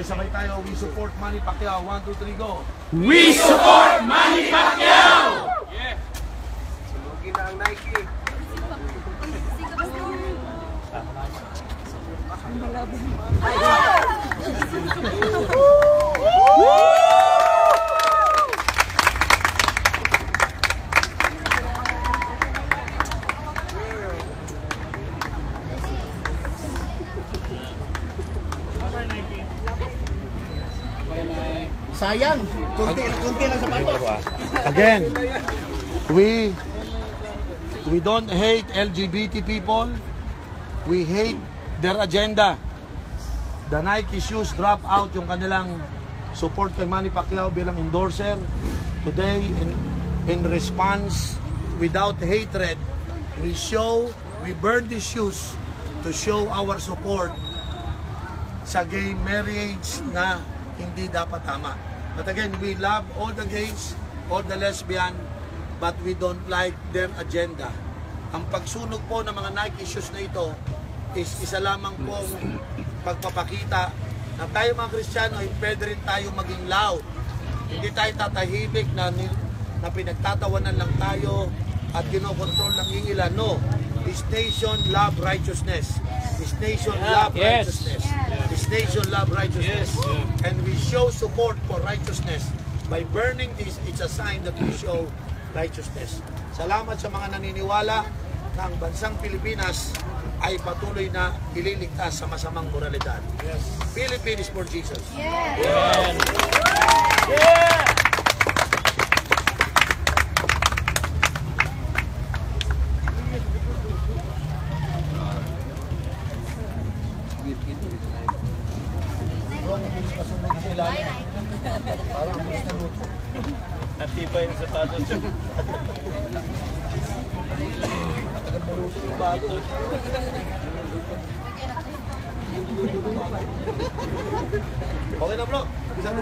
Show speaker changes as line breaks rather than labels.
Sabay-sabay tayo. We support Manny Pacquiao. 1, 2, 3, go.
We support Manny Pacquiao!
Subukin na ang Nike.
Sayang, kunti, kunti lang sapatos.
Again, we we don't hate LGBT people. We hate their agenda. The Nike shoes drop out yung kanilang support kay Manny Pacquiao bilang endorser. Today, in, in response, without hatred, we show, we burn these shoes to show our support sa gay marriage na hindi dapat tama. But again, we love all the gays, all the lesbian, but we don't like their agenda. Ang pagsunog po ng mga Nike shoes na ito is isa lamang pong pagpapakita na tayo mga Kristiyano ay pwede rin tayo maging loud. Hindi tayo tatahimik na, na pinagtatawanan lang tayo at kinokontrol ng ilan. No. This nation love righteousness. This nation love
Yes.
righteousness. This nation love righteousness. We show support for righteousness. By burning this, it's a sign that we show righteousness. Salamat sa mga naniniwala na ang bansang Pilipinas ay patuloy na ililigtas sa masamang moralidad. Philippines for Jesus.
Natibay yung sapatos.
Okay na bro. Isa na